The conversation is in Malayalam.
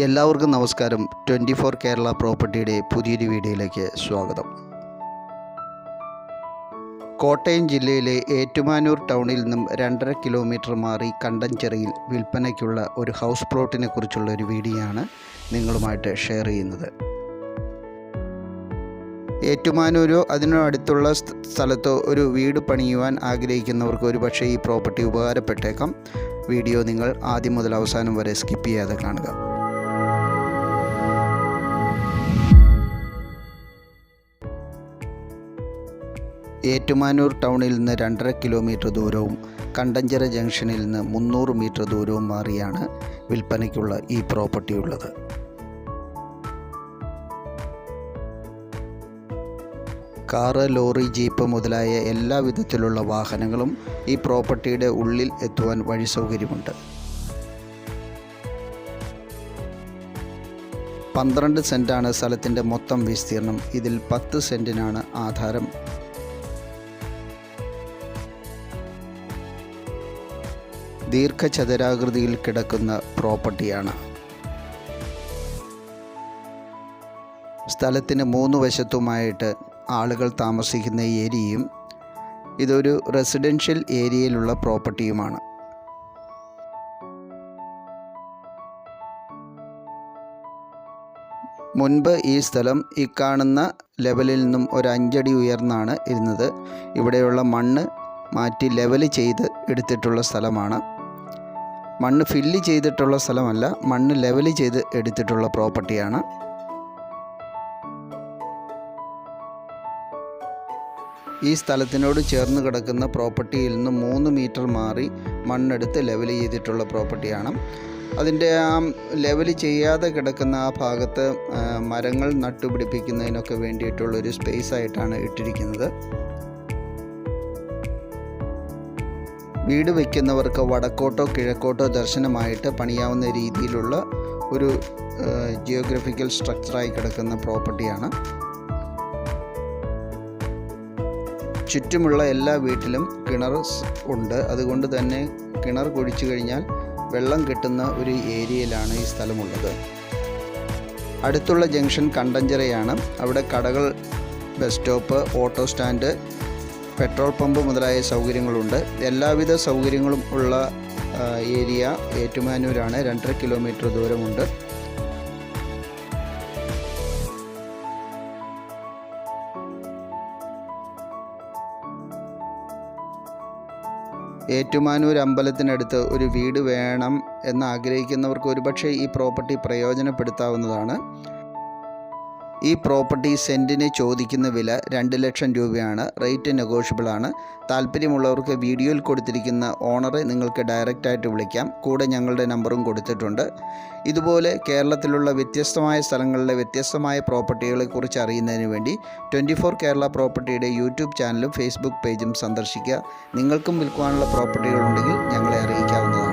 എല്ലാവർക്കും നമസ്കാരം. ട്വന്റി ഫോർ കേരള പ്രോപ്പർട്ടിയുടെ പുതിയൊരു വീഡിയോയിലേക്ക് സ്വാഗതം. കോട്ടയം ജില്ലയിലെ ഏറ്റുമാനൂർ ടൗണിൽ നിന്നും രണ്ടര കിലോമീറ്റർ മാറി കണ്ടഞ്ചെറിയിൽ വിൽപ്പനയ്ക്കുള്ള ഒരു ഹൗസ് പ്ലോട്ടിനെ കുറിച്ചുള്ള ഒരു വീഡിയോയാണ് നിങ്ങളുമായിട്ട് ഷെയർ ചെയ്യുന്നത്. ഏറ്റുമാനൂരോ അതിനോ അടുത്തുള്ള സ്ഥലത്തോ ഒരു വീട് പണിയുവാൻ ആഗ്രഹിക്കുന്നവർക്ക് ഒരു പക്ഷേ ഈ പ്രോപ്പർട്ടി ഉപകാരപ്പെട്ടേക്കാം. വീഡിയോ നിങ്ങൾ ആദ്യം മുതൽ അവസാനം വരെ സ്കിപ്പ് ചെയ്യാതെ കാണുക. ഏറ്റുമാനൂർ ടൗണിൽ നിന്ന് രണ്ടര കിലോമീറ്റർ ദൂരവും കണ്ടഞ്ചിറ ജംഗ്ഷനിൽ നിന്ന് മുന്നൂറ് മീറ്റർ ദൂരവും മാറിയാണ് വിൽപ്പനയ്ക്കുള്ള ഈ പ്രോപ്പർട്ടി ഉള്ളത്. കാറ് ലോറി ജീപ്പ് മുതലായ എല്ലാ വിധത്തിലുള്ള വാഹനങ്ങളും ഈ പ്രോപ്പർട്ടിയുടെ ഉള്ളിൽ എത്തുവാൻ വഴി സൗകര്യമുണ്ട്. പന്ത്രണ്ട് സെന്റാണ് സ്ഥലത്തിന്റെ മൊത്തം വിസ്തീർണം. ഇതിൽ പത്ത് സെന്റിനാണ് ആധാരം. ദീർഘചതുരാകൃതിയിൽ കിടക്കുന്ന പ്രോപ്പർട്ടിയാണ്. സ്ഥലത്തിന് മൂന്ന് വശത്തുമായിട്ട് ആളുകൾ താമസിക്കുന്ന ഏരിയയും ഇതൊരു റെസിഡൻഷ്യൽ ഏരിയയിലുള്ള പ്രോപ്പർട്ടിയുമാണ്. മുൻപ് ഈ സ്ഥലം ഈ കാണുന്ന ലെവലിൽ നിന്നും ഒരു അഞ്ചടി ഉയർന്നാണ് ഇരുന്നത്. ഇവിടെയുള്ള മണ്ണ് മാറ്റി ലെവൽ ചെയ്ത് എടുത്തിട്ടുള്ള സ്ഥലമാണ്. മണ്ണ് ഫില്ല് ചെയ്തിട്ടുള്ള സ്ഥലമല്ല മണ്ണ് ലെവൽ ചെയ്ത് എടുത്തിട്ടുള്ള പ്രോപ്പർട്ടിയാണ്. ഈ സ്ഥലത്തിനോട് ചേർന്ന് കിടക്കുന്ന പ്രോപ്പർട്ടിയിൽ നിന്ന് മൂന്ന് മീറ്റർ മാറി മണ്ണെടുത്ത് ലെവൽ ചെയ്തിട്ടുള്ള പ്രോപ്പർട്ടിയാണ്. അതിന്റെ ആ ലെവൽ ചെയ്യാതെ കിടക്കുന്ന ആ ഭാഗത്ത് മരങ്ങൾ നട്ടുപിടിപ്പിക്കുന്നതിനൊക്കെ വേണ്ടിയിട്ടുള്ളൊരു സ്പേസ് ആയിട്ടാണ് ഇട്ടിരിക്കുന്നത്. വീട് വയ്ക്കുന്നവർക്ക് വടക്കോട്ടോ കിഴക്കോട്ടോ ദർശനമായിട്ട് പണിയാവുന്ന രീതിയിലുള്ള ഒരു ജിയോഗ്രഫിക്കൽ സ്ട്രക്ചറായി കിടക്കുന്ന പ്രോപ്പർട്ടിയാണ്. ചുറ്റുമുള്ള എല്ലാ വീട്ടിലും കിണർ ഉണ്ട്. അതുകൊണ്ട് തന്നെ കിണർ കുഴിച്ചു കഴിഞ്ഞാൽ വെള്ളം കിട്ടുന്ന ഒരു ഏരിയയിലാണ് ഈ സ്ഥലമുള്ളത്. അടുത്തുള്ള ജംഗ്ഷൻ കണ്ടഞ്ചിറയാണ് അവിടെ കടകൾ bus stop auto stand petrol pump മുതലായ സൗകര്യങ്ങളുണ്ട്. എല്ലാവിധ സൗകര്യങ്ങളും ഉള്ള ഏരിയ ഏറ്റുമാനൂരാണ്. രണ്ടര കിലോമീറ്റർ ദൂരമുണ്ട്. ഏറ്റുമാനൂർ അമ്പലത്തിനടുത്ത് ഒരു വീട് വേണം എന്ന് ആഗ്രഹിക്കുന്നവർക്ക് ഒരുപക്ഷെ ഈ പ്രോപ്പർട്ടി പ്രയോജനപ്പെടുത്താവുന്നതാണ്. ഈ പ്രോപ്പർട്ടി സെന്റിന് ചോദിക്കുന്ന വില രണ്ട് ലക്ഷം രൂപയാണ്. റേറ്റ് നെഗോഷ്യബിളാണ് താല്പര്യമുള്ളവർക്ക് വീഡിയോയിൽ കൊടുത്തിരിക്കുന്ന ഓണറെ നിങ്ങൾക്ക് ഡയറക്റ്റായിട്ട് വിളിക്കാം. കൂടെ ഞങ്ങളുടെ നമ്പറും കൊടുത്തിട്ടുണ്ട്. ഇതുപോലെ കേരളത്തിലുള്ള വ്യത്യസ്തമായ സ്ഥലങ്ങളിലെ വ്യത്യസ്തമായ പ്രോപ്പർട്ടികളെക്കുറിച്ച് അറിയുന്നതിന് വേണ്ടി ട്വന്റി ഫോർ കേരള പ്രോപ്പർട്ടിയുടെ യൂട്യൂബ് ചാനലും ഫേസ്ബുക്ക് പേജും സന്ദർശിക്കുക. നിങ്ങൾക്കും വിൽക്കുവാനുള്ള പ്രോപ്പർട്ടികളുണ്ടെങ്കിൽ ഞങ്ങളെ അറിയിക്കാവുന്നതാണ്.